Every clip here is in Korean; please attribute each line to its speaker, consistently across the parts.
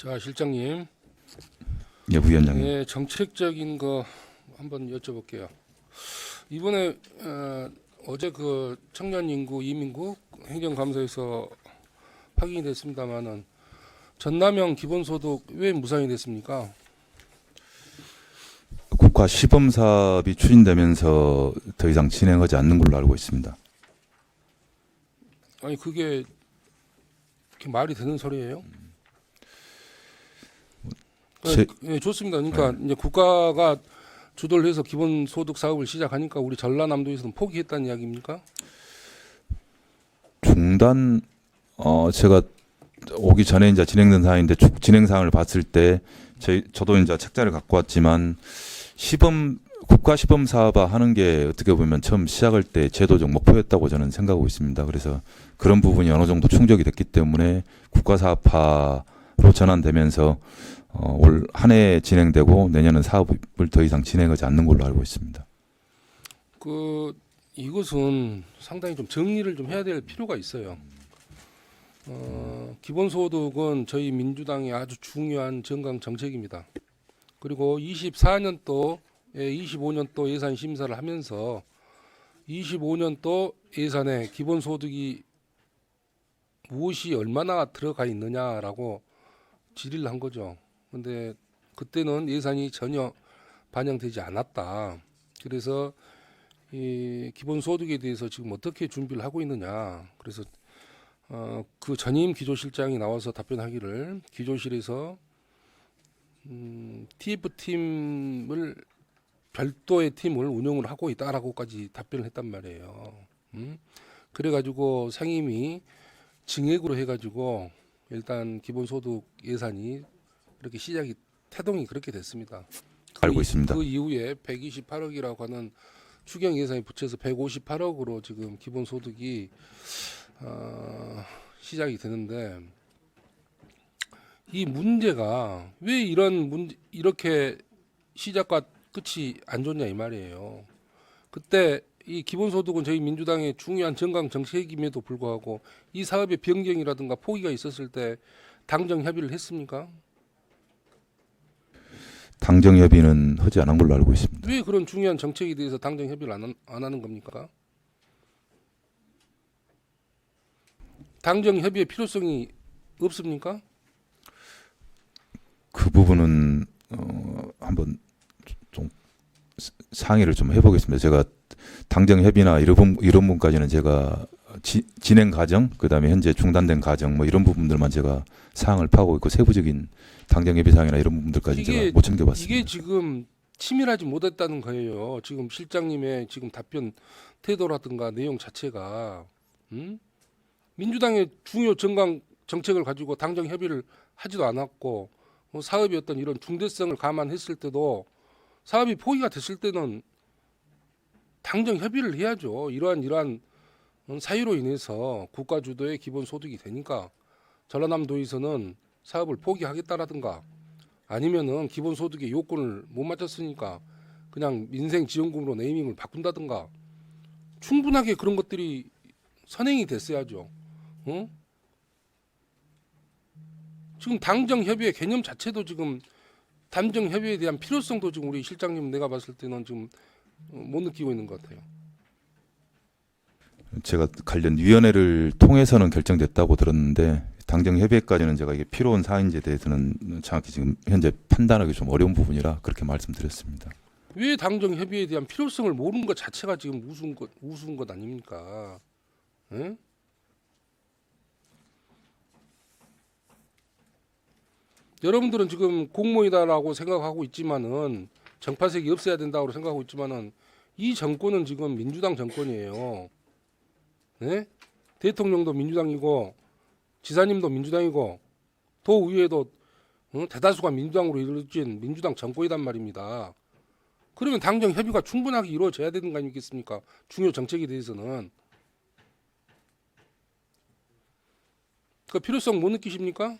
Speaker 1: 자 실장님,
Speaker 2: 예, 부위원장님.
Speaker 1: 예, 정책적인 거 한번 여쭤볼게요. 이번에 어, 어제 그 청년 인구 이민국 행정감사에서 확인이 됐습니다만은 전남형 기본소득 왜 무상이 됐습니까?
Speaker 2: 국가 시범 사업이 추진되면서 더 이상 진행하지 않는 걸로 알고 있습니다.
Speaker 1: 아니 그게 말이 되는 소리예요?
Speaker 2: 제-
Speaker 1: 예, 좋습니다. 그러니까 이제 국가가 주도를 해서 기본 소득 사업을 시작하니까 우리 전라남도에서는 포기했다는 이야기입니까?
Speaker 2: 중단 어 제가 오기 전에 이제 진행된 사항인데 주- 진행 사항을 봤을 때 제, 저도 이제 책자를 갖고 왔지만 시범 국가 시범 사업화 하는 게 어떻게 보면 처음 시작할 때 제도적 목표였다고 저는 생각하고 있습니다. 그래서 그런 부분이 어느 정도 충족이 됐기 때문에 국가 사업화로 전환되면서 어, 올 한 해 진행되고 내년은 사업을 더 이상 진행하지 않는 걸로 알고 있습니다.
Speaker 1: 그 이것은 상당히 좀 정리를 좀 해야 될 필요가 있어요. 어, 기본소득은 저희 민주당의 아주 중요한 정강 정책입니다. 그리고 24년도에 25년도 예산 심사를 하면서 25년도 예산에 기본소득이 무엇이 얼마나 들어가 있느냐라고 질의를 한 거죠. 근데 그때는 예산이 전혀 반영되지 않았다. 그래서 이 기본 소득에 대해서 지금 어떻게 준비를 하고 있느냐. 그래서 어, 그 전임 기조실장이 나와서 답변하기를 기조실에서 음, TF 팀을 별도의 팀을 운영을 하고 있다라고까지 답변을 했단 말이에요. 음? 그래가지고 상임위 증액으로 해가지고 일단 기본소득 예산이 이렇게 시작이 태동이 그렇게 됐습니다. 그
Speaker 2: 알고
Speaker 1: 이-
Speaker 2: 있습니다.
Speaker 1: 그 이후에 128억이라고 하는 추경 예산이 붙여서 158억으로 지금 기본 소득이 어, 시작이 되는데 이 문제가 왜 이런 문 이렇게 시작과 끝이 안 좋냐 이 말이에요. 그때 이 기본소득은 저희 민주당의 중요한 정강 정책임에도 불구하고 이 사업의 변경이라든가 포기가 있었을 때 당정 협의를 했습니까?
Speaker 2: 당정 협의는 하지 않은 걸로 알고 있습니다.
Speaker 1: 왜 그런 중요한 정책에 대해서 당정 협의를 안, 한- 안 하는 겁니까? 당정 협의의 필요성이 없습니까?
Speaker 2: 그 부분은 어, 한번 좀 상의를 좀 해보겠습니다. 제가 당정 협의나 이런 부- 이런 부분까지는 제가 지- 진행 과정, 그다음에 현재 중단된 과정 뭐 이런 부분들만 제가 사항을 파고 있고 세부적인 당정 협의 사항이나 이런 부분들까지 제가 못 챙겨봤습니다.
Speaker 1: 이게 지금 치밀하지 못했다는 거예요. 지금 실장님의 지금 답변 태도라든가 내용 자체가 음? 민주당의 중요 정강 정책을 가지고 당정 협의를 하지도 않았고 어, 사업의 어떤 이런 중대성을 감안했을 때도 사업이 포기가 됐을 때는 당정 협의를 해야죠. 이러한 이러한 어, 사유로 인해서 국가 주도의 기본 소득이 되니까 전라남도에서는 사업을 포기하겠다라든가 아니면은 기본 소득의 요건을 못 맞췄으니까 그냥 민생 지원금으로 네이밍을 바꾼다든가 충분하게 그런 것들이 선행이 됐어야죠. 어? 지금 당정 협의의 개념 자체도 지금 담정 협의에 대한 필요성도 지금 우리 실장님 내가 봤을 때는 지금 어, 못 느끼고 있는 것 같아요.
Speaker 2: 제가 관련 위원회를 통해서는 결정됐다고 들었는데 당정 협의까지는 제가 이게 필요한 사항인지에 대해서는 정확히 지금 현재 판단하기 좀 어려운 부분이라 그렇게 말씀드렸습니다.
Speaker 1: 왜 당정 협의에 대한 필요성을 모르는 것 자체가 지금 우스운 것 우스운 것 아닙니까? 응? 여러분들은 지금 공무원이다라고 생각하고 있지만은 정파색이 없어야 된다고 생각하고 있지만은 이 정권은 지금 민주당 정권이에요. 네? 대통령도 민주당이고 지사님도 민주당이고 도의회도 어? 대다수가 민주당으로 이루어진 민주당 정권이단 말입니다. 그러면 당정 협의가 충분하게 이루어져야 되는 거 아니겠습니까? 중요 정책에 대해서는 그 필요성 못 느끼십니까?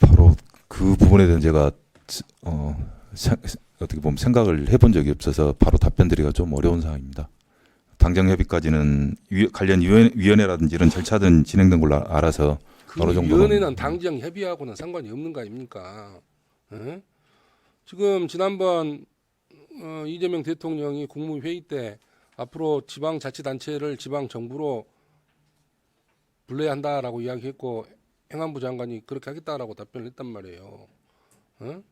Speaker 2: 바로 그 부분에 대한 제가 어, 생- 어떻게 보면 생각을 해본 적이 없어서 바로 답변드리기가 좀 어려운 상황입니다. 당정 협의까지는 위- 관련 위원, 위원회라든지 이런 절차들은 진행된 걸로 아- 알아서 어느
Speaker 1: 그
Speaker 2: 정도는-
Speaker 1: 위원회는 당정 협의하고는 상관이 없는 거 아닙니까? 예? 지금 지난번 어, 이재명 대통령이 국무회의 때 앞으로 지방자치단체를 지방 정부로 불러야 한다라고 이야기했고 행안부 장관이 그렇게 하겠다라고 답변을 했단 말이에요. 어?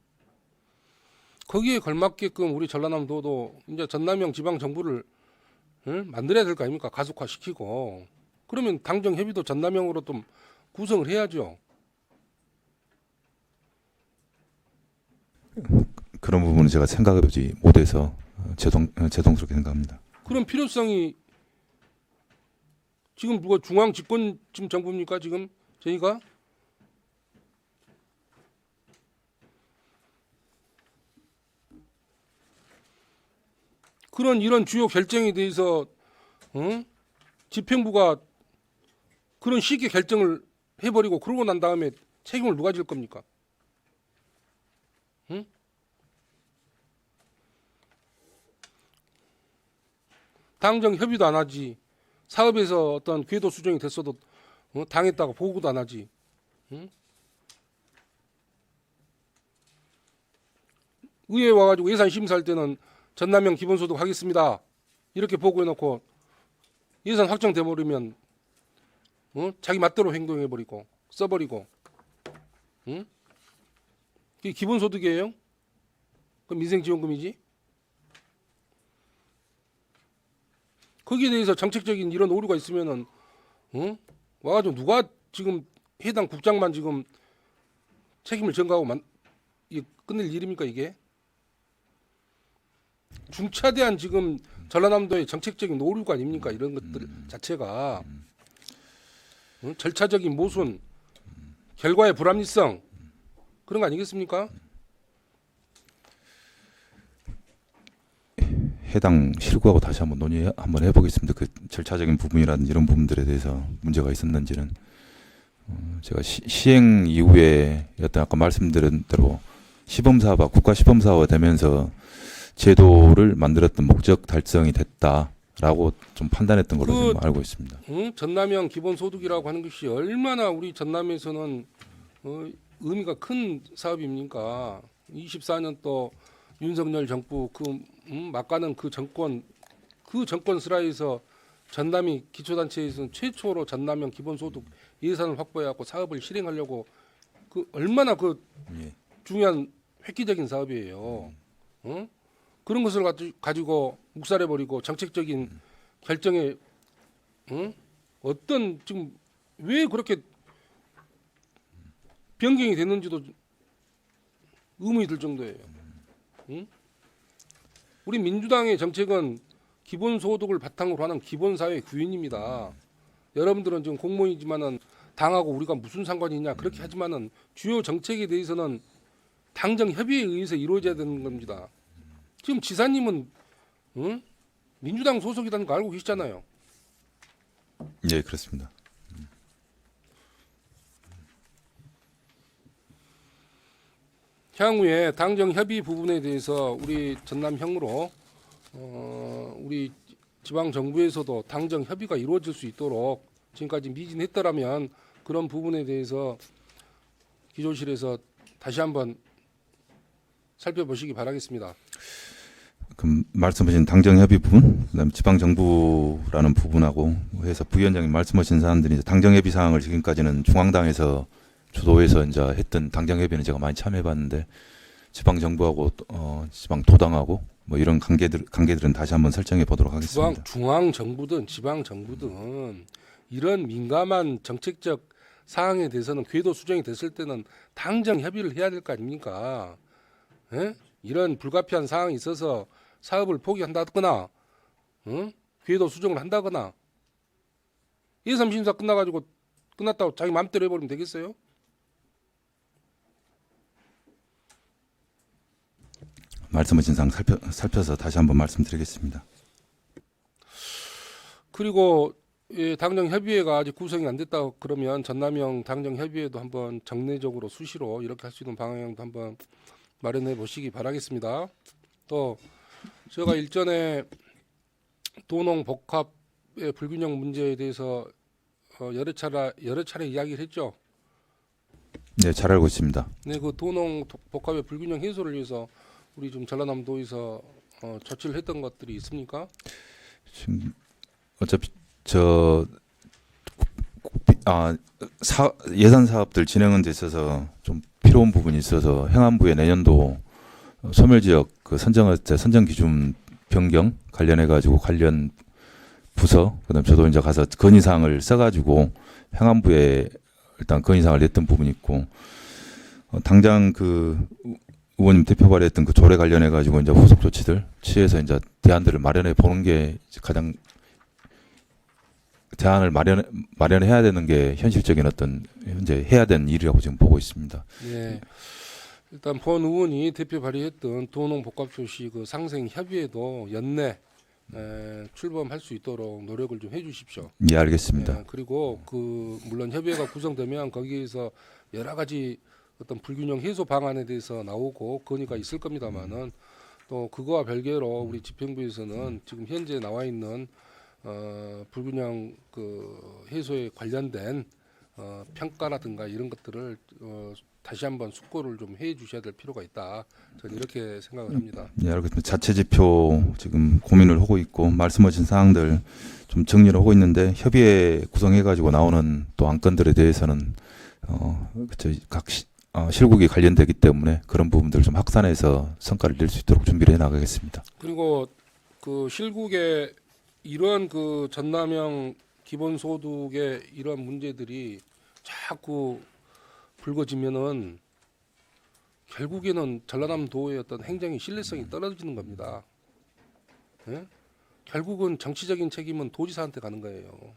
Speaker 1: 거기에 걸맞게끔 우리 전라남도도 이제 전남형 지방 정부를 어? 만들어야 될 거 아닙니까? 가속화 시키고 그러면 당정 협의도 전남형으로 좀 구성을 해야죠.
Speaker 2: 그런 부분은 제가 생각해보지 못해서 어, 죄송 어, 죄송스럽게 생각합니다.
Speaker 1: 그런 필요성이 지금 누가 중앙 집권 지금 정부입니까 지금 저희가 그런 이런 주요 결정에 대해서 어? 집행부가 그런 쉽게 결정을 해버리고 그러고 난 다음에 책임을 누가 질 겁니까? 응? 당정 협의도 안 하지. 사업에서 어떤 궤도 수정이 됐어도 어? 당했다고 보고도 안 하지. 응? 의회 와가지고 예산 심사할 때는 전남형 기본소득 하겠습니다. 이렇게 보고해놓고 예산 확정돼 버리면 어? 자기 맛대로 행동해 버리고 써버리고, 응? 이게 기본소득이에요? 그 민생지원금이지? 거기에 대해서 정책적인 이런 오류가 있으면은 어? 와가지고 누가 지금 해당 국장만 지금 책임을 전가하고 만, 이게 끝낼 일입니까 이게? 중차대한 지금 전라남도의 정책적인 오류가 아닙니까 이런 것들 자체가 어? 절차적인 모순, 결과의 불합리성 그런 거 아니겠습니까?
Speaker 2: 해당 실구하고 다시 한번 논의 한번 해보겠습니다. 그 절차적인 부분이라든지 이런 부분들에 대해서 문제가 있었는지는 어, 제가 시, 시행 이후에 어떤 아까 말씀드린 대로 시범 사업화 국가 시범 사업화 되면서 제도를 만들었던 목적 달성이 됐다라고 좀 판단했던 걸로
Speaker 1: 그-
Speaker 2: 좀 알고 있습니다.
Speaker 1: 응? 전남형 기본소득이라고 하는 것이 얼마나 우리 전남에서는 어, 의미가 큰 사업입니까? 24년 또 윤석열 정부 그 음, 막가는 그 정권 그 정권 슬하에서 전남이 기초단체에서는 최초로 전남형 기본소득 예산을 확보해갖고 사업을 실행하려고 그 얼마나 그
Speaker 2: 예.
Speaker 1: 중요한 획기적인 사업이에요. 어? 그런 것을 가지- 가지고 묵살해버리고 정책적인 결정에 어? 어떤 지금 왜 그렇게 변경이 됐는지도 의문이 들 정도예요. 응? 우리 민주당의 정책은 기본 소득을 바탕으로 하는 기본 사회 구현입니다. 여러분들은 지금 공무원이지만은 당하고 우리가 무슨 상관이 있냐 그렇게 하지만은 주요 정책에 대해서는 당정 협의에 의해서 이루어져야 되는 겁니다. 지금 지사님은 응? 민주당 소속이라는 거 알고 계시잖아요.
Speaker 2: 예, 그렇습니다.
Speaker 1: 향후에 당정 협의 부분에 대해서 우리 전남형으로 어, 우리 지방 정부에서도 당정 협의가 이루어질 수 있도록 지금까지 미진했더라면 그런 부분에 대해서 기조실에서 다시 한번 살펴보시기 바라겠습니다.
Speaker 2: 그 말씀하신 당정 협의 부분, 그다음 지방 정부라는 부분하고 해서 부위원장님 말씀하신 사람들이 이제 당정 협의 사항을 지금까지는 중앙당에서 주도해서 이제 했던 당정 협의는 제가 많이 참여해봤는데 지방 정부하고 어, 지방 도당하고 뭐 이런 관계들 관계들은 다시 한번 설정해 보도록
Speaker 1: 중앙
Speaker 2: 하겠습니다.
Speaker 1: 중앙 정부든 지방 정부든 이런 민감한 정책적 사항에 대해서는 궤도 수정이 됐을 때는 당정 협의를 해야 될 거 아닙니까? 예? 이런 불가피한 사항이 있어서 사업을 포기한다거나, 응? 궤도 수정을 한다거나, 예산 심사 끝나가지고 끝났다고 자기 마음대로 해버리면 되겠어요?
Speaker 2: 말씀하신 사항 살펴, 살펴서 다시 한번 말씀드리겠습니다.
Speaker 1: 그리고 예, 당정 협의회가 아직 구성이 안 됐다 그러면 전남형 당정 협의회도 한번 정례적으로 수시로 이렇게 할 수 있는 방향도 한번 마련해 보시기 바라겠습니다. 또 제가 일전에 도농 복합의 불균형 문제에 대해서 어, 여러 차례 여러 차례 이야기를 했죠.
Speaker 2: 네, 잘 알고 있습니다.
Speaker 1: 네, 그 도농 도- 복합의 불균형 해소를 위해서 우리 좀 전라남도에서 어, 조치를 했던 것들이 있습니까?
Speaker 2: 지금 어차피 저 아, 사, 예산 사업들 진행은 돼 있어서 좀 필요한 부분이 있어서 행안부에 내년도 소멸 지역 그 선정할 때 선정 기준 변경 관련해 가지고 관련 부서 그다음 저도 이제 가서 건의 사항을 써 가지고 행안부에 일단 건의 사항을 냈던 부분이 있고 어, 당장 그 의- 의원님 대표 발의했던 그 조례 관련해 가지고 이제 후속 조치들 취해서 이제 대안들을 마련해 보는 게 가장 대안을 마련 마련해야 되는 게 현실적인 어떤 현재 해야 되는 일이라고 지금 보고 있습니다.
Speaker 1: 네. 일단 본 의원이 대표 발의했던 도농 복합조시 그 상생 협의회도 연내 에, 출범할 수 있도록 노력을 좀 해주십시오.
Speaker 2: 예, 알겠습니다.
Speaker 1: 예, 그리고 그 물론 협의회가 구성되면 거기에서 여러 가지 어떤 불균형 해소 방안에 대해서 나오고 건의가 있을 겁니다만은 또 그거와 별개로 우리 집행부에서는 지금 현재 나와 있는 어, 불균형 그 해소에 관련된 어, 평가라든가 이런 것들을 어, 다시 한번 숙고를 좀 해 주셔야 될 필요가 있다. 저는 이렇게 생각을 합니다.
Speaker 2: 예, 알겠습니다. 자체 지표 지금 고민을 하고 있고 말씀하신 사항들 좀 정리를 하고 있는데 협의회 구성해 가지고 나오는 또 안건들에 대해서는 어, 그쵸, 각 시, 어, 실국이 관련되기 때문에 그런 부분들 좀 확산해서 성과를 낼 수 있도록 준비를 해 나가겠습니다.
Speaker 1: 그리고 그 실국의 이런 그 전남형 기본소득의 이런 문제들이 자꾸 불거지면은 결국에는 전라남도의 어떤 행정의 신뢰성이 떨어지는 겁니다. 예? 결국은 정치적인 책임은 도지사한테 가는 거예요.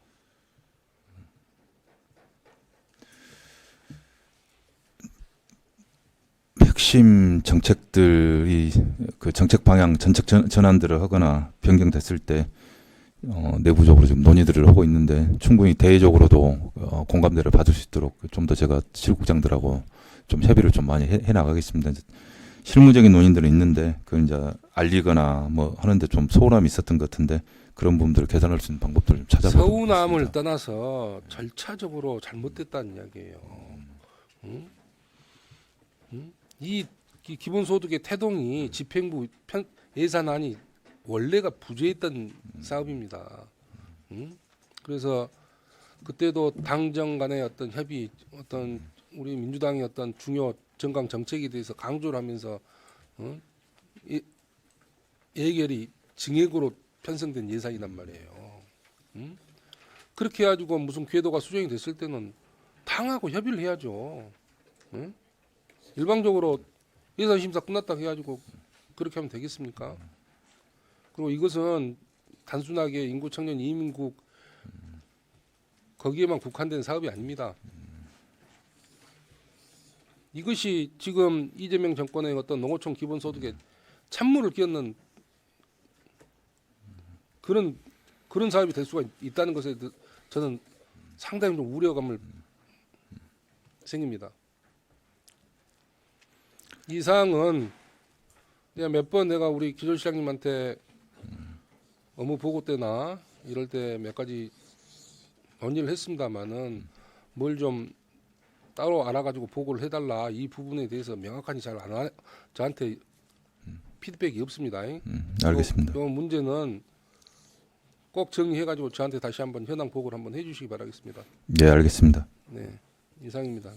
Speaker 2: 핵심 정책들이 그 정책 방향 전, 전환들을 하거나 변경됐을 때 어, 내부적으로 좀 논의들을 하고 있는데 충분히 대외적으로도 어, 공감대를 받을 수 있도록 좀 더 제가 실국장들하고 좀 협의를 좀 많이 해, 해 나가겠습니다. 실무적인 논의들은 있는데 그 이제 알리거나 뭐 하는데 좀 소홀함이 있었던 것 같은데 그런 부분들을 개선할 수 있는 방법들을 좀 찾아보도록
Speaker 1: 서운함을. 떠나서 절차적으로 잘못됐다는 이야기예요. 응? 응? 이, 이 기본소득의 태동이 집행부 편, 예산안이 원래가 부재했던 사업입니다. 응? 그래서 그때도 당정 간의 어떤 협의, 어떤 우리 민주당의 어떤 중요 정강 정책에 대해서 강조를 하면서 어? 이, 예결이 증액으로 편성된 예산이란 말이에요. 응? 그렇게 해가지고 무슨 궤도가 수정이 됐을 때는 당하고 협의를 해야죠. 응? 일방적으로 예산 심사 끝났다 해가지고 그렇게 하면 되겠습니까? 그리고 이것은 단순하게 인구 청년 이민국 거기에만 국한된 사업이 아닙니다. 이것이 지금 이재명 정권의 어떤 농어촌 기본소득에 찬물을 끼얹는 그런 그런 사업이 될 수가 있- 있다는 것에 대- 저는 상당히 좀 우려감을 생깁니다. 이 사항은 내가 몇 번 내가 우리 기조시장님한테 업무 보고 때나 이럴 때 몇 가지 논의를 했습니다마는 뭘 좀 따로 알아가지고 보고를 해달라 이 부분에 대해서 명확하니 잘안 하, 저한테 피드백이 없습니다.
Speaker 2: 음, 알겠습니다.
Speaker 1: 요, 요 문제는 꼭 정리해가지고 저한테 다시 한번 현황 보고를 한번 해주시기 바라겠습니다.
Speaker 2: 네, 알겠습니다.
Speaker 1: 네, 이상입니다.